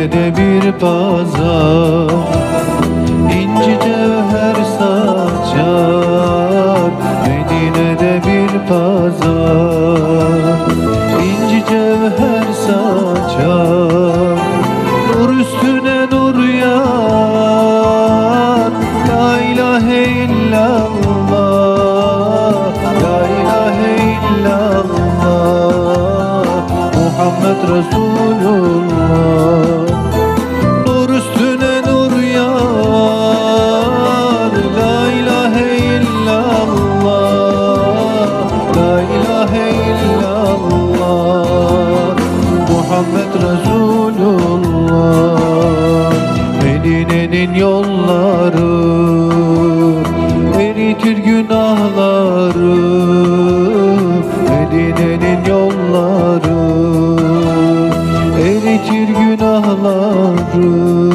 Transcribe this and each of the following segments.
Medine'de bir pazar Muhammed Resulullah. Medine'nin yolları Eritir günahları. Medine'nin yolları Eritir günahları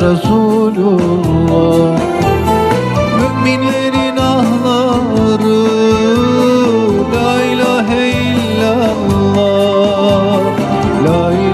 Resulullah. Müminlerin ahları La ilahe illallah. La ilahe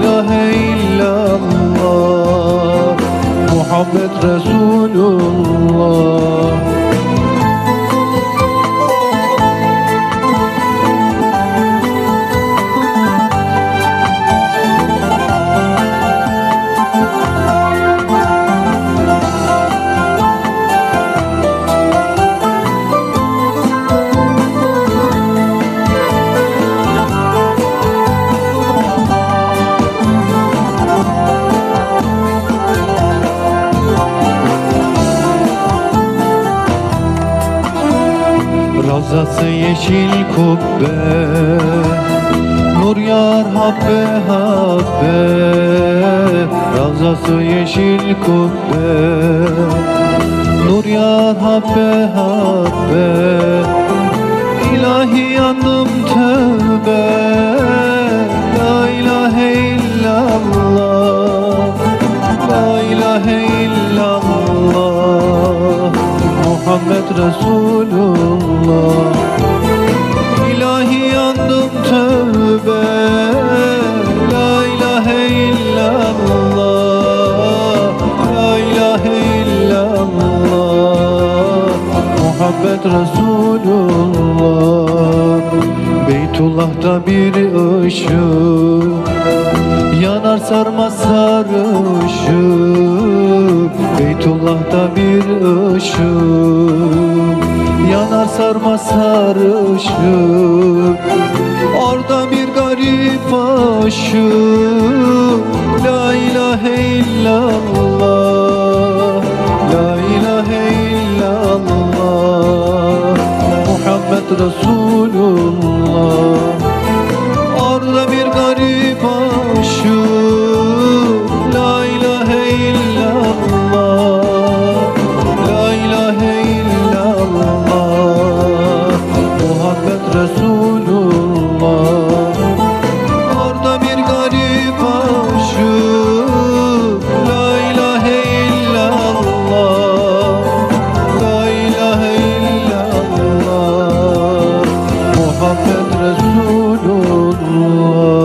Ravzası yeşil kubbe Nur yar habbe habbe. Ravzası yeşil kubbe Nur yar habbe habbe. İlahi yandım tövbe. La ilahe illallah La ilahe illallah. Muhammed Resulullah İlahi tövbe. La ilahe illallah. La ilahe illallah. Muhammed Resulullah. Beytullah'ta bir ışık Yanar sarmaz sarışık Beytullah'ta bir ışık Yanar sarmaz sarışık Orada bir garip aşık La ilahe illallah La ilahe illallah. Muhammed Resulullah Resulullah